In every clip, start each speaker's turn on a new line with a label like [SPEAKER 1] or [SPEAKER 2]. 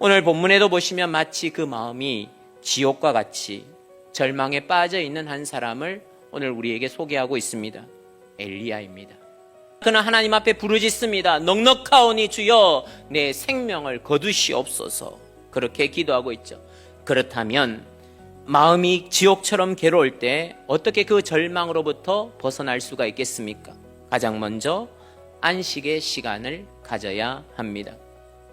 [SPEAKER 1] 오늘 본문에도 보시면 마치 그 마음이 지옥과 같이 절망에 빠져 있는 한 사람을 오늘 우리에게 소개하고 있습니다. 엘리야입니다. 그는 하나님 앞에 부르짖습니다. 넉넉하오니 주여 내 생명을 거두시옵소서. 그렇게 기도하고 있죠. 그렇다면 마음이 지옥처럼 괴로울 때 어떻게 그 절망으로부터 벗어날 수가 있겠습니까? 가장 먼저 안식의 시간을 가져야 합니다.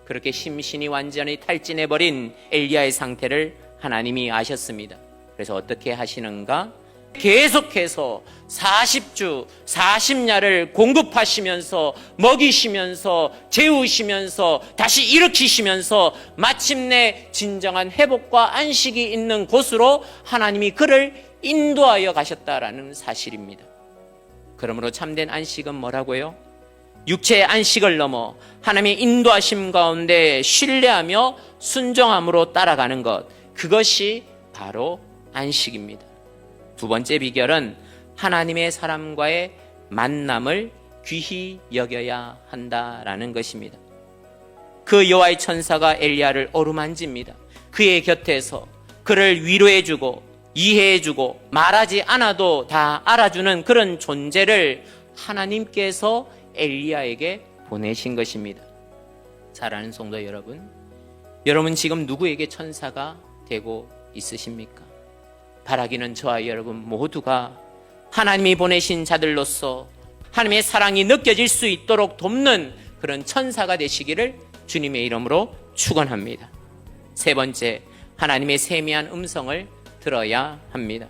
[SPEAKER 1] 그렇게 심신이 완전히 탈진해버린 엘리야의 상태를 하나님이 아셨습니다. 그래서 어떻게 하시는가? 계속해서 40주, 40야를 공급하시면서 먹이시면서 재우시면서 다시 일으키시면서 마침내 진정한 회복과 안식이 있는 곳으로 하나님이 그를 인도하여 가셨다라는 사실입니다. 그러므로 참된 안식은 뭐라고요? 육체의 안식을 넘어 하나님의 인도하심 가운데 신뢰하며 순종함으로 따라가는 것. 그것이 바로 안식입니다. 두 번째 비결은 하나님의 사람과의 만남을 귀히 여겨야 한다라는 것입니다. 그 여호와의 천사가 엘리야를 어루만집니다. 그의 곁에서 그를 위로해 주고 이해해 주고 말하지 않아도 다 알아주는 그런 존재를 하나님께서 엘리야에게 보내신 것입니다. 사랑하는 성도 여러분, 여러분 지금 누구에게 천사가 되고 있으십니까? 바라기는 저와 여러분 모두가 하나님이 보내신 자들로서 하나님의 사랑이 느껴질 수 있도록 돕는 그런 천사가 되시기를 주님의 이름으로 축원합니다. 세 번째, 하나님의 세미한 음성을 들어야 합니다.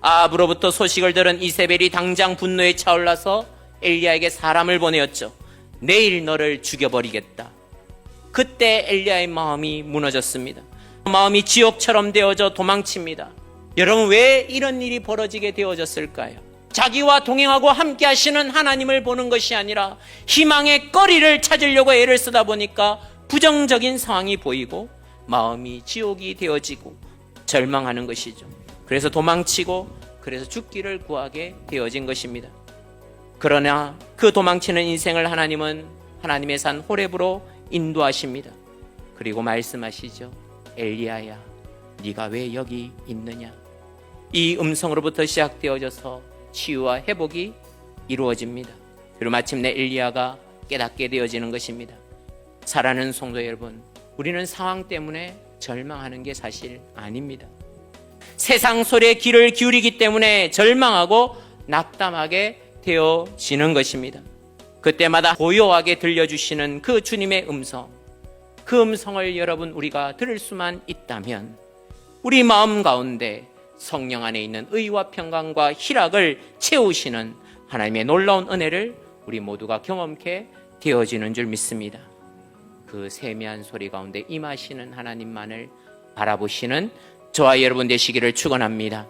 [SPEAKER 1] 아합으로부터 소식을 들은 이세벨이 당장 분노에 차올라서 엘리야에게 사람을 보내었죠. 내일 너를 죽여버리겠다. 그때 엘리야의 마음이 무너졌습니다. 마음이 지옥처럼 되어져 도망칩니다. 여러분 왜 이런 일이 벌어지게 되어졌을까요? 자기와 동행하고 함께 하시는 하나님을 보는 것이 아니라 희망의 거리를 찾으려고 애를 쓰다 보니까 부정적인 상황이 보이고 마음이 지옥이 되어지고 절망하는 것이죠. 그래서 도망치고 그래서 죽기를 구하게 되어진 것입니다. 그러나 그 도망치는 인생을 하나님은 하나님의 산 호렙으로 인도하십니다. 그리고 말씀하시죠. 엘리야야, 네가 왜 여기 있느냐? 이 음성으로부터 시작되어져서 치유와 회복이 이루어집니다. 그리고 마침내 엘리야가 깨닫게 되어지는 것입니다. 사랑하는 성도 여러분, 우리는 상황 때문에 절망하는 게 사실 아닙니다. 세상 소리에 귀를 기울이기 때문에 절망하고 낙담하게 되어지는 것입니다. 그때마다 고요하게 들려주시는 그 주님의 음성, 그 음성을 여러분 우리가 들을 수만 있다면 우리 마음 가운데 성령 안에 있는 의와 평강과 희락을 채우시는 하나님의 놀라운 은혜를 우리 모두가 경험케 되어지는 줄 믿습니다. 그 세미한 소리 가운데 임하시는 하나님만을 바라보시는 저와 여러분 되시기를 축원합니다.